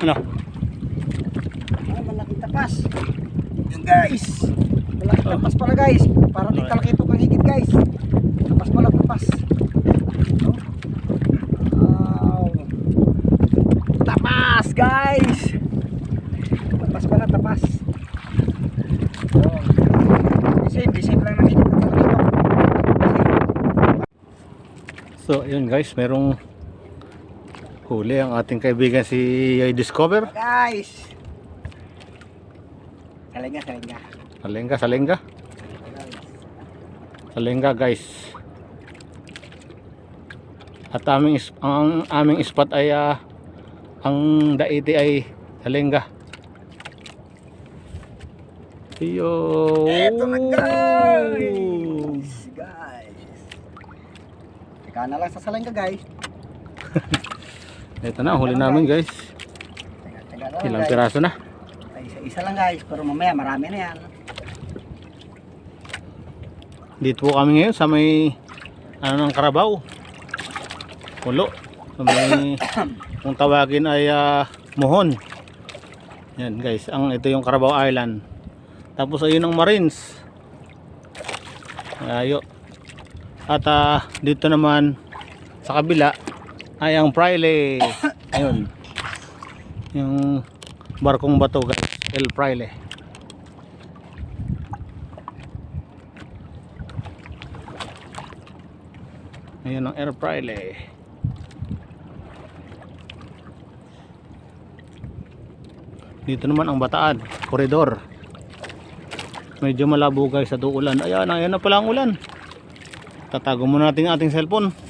Ano? Ah, malaking tapas. Yun guys. Malaking tapas pala guys. Parang di talakito kang higit guys. Tapas pala tapas. Oh. Wow. Tapas guys. Tapas pala tapas. Oh. Same, same lang ng higit. So, yun guys, merong huli ang ating kaibigan si Yoy Discover. Guys. Salinga, salinga. Salengga, salengga. Salengga guys. At aming ang aming spot ay ah, ang daiti ay salengga. Yo. Eto na guys. Guys. Teka na lang sa salinga guys. Ito na, huli namin guys. Ilang piraso na. Ay, isa, isa lang guys, pero mamaya marami na yan. Dito po kami ngayon sa may ano ng Karabaw. Pulo. Sa may kung tawagin ay ah, Mohon. Yan guys, ang ito yung Karabaw Island. Tapos ayun ang Marines. Ayo. At ah, dito naman sa kabila ay ang Fraile. Ayun. Yung barkong bato guys, El Fraile. Ayan ang air Fraile. Dito naman ang bataan, koridor. Medyo malabo guys sa ulan. Ayan, ayan na pala ang ulan. Tatago muna natin ating cellphone.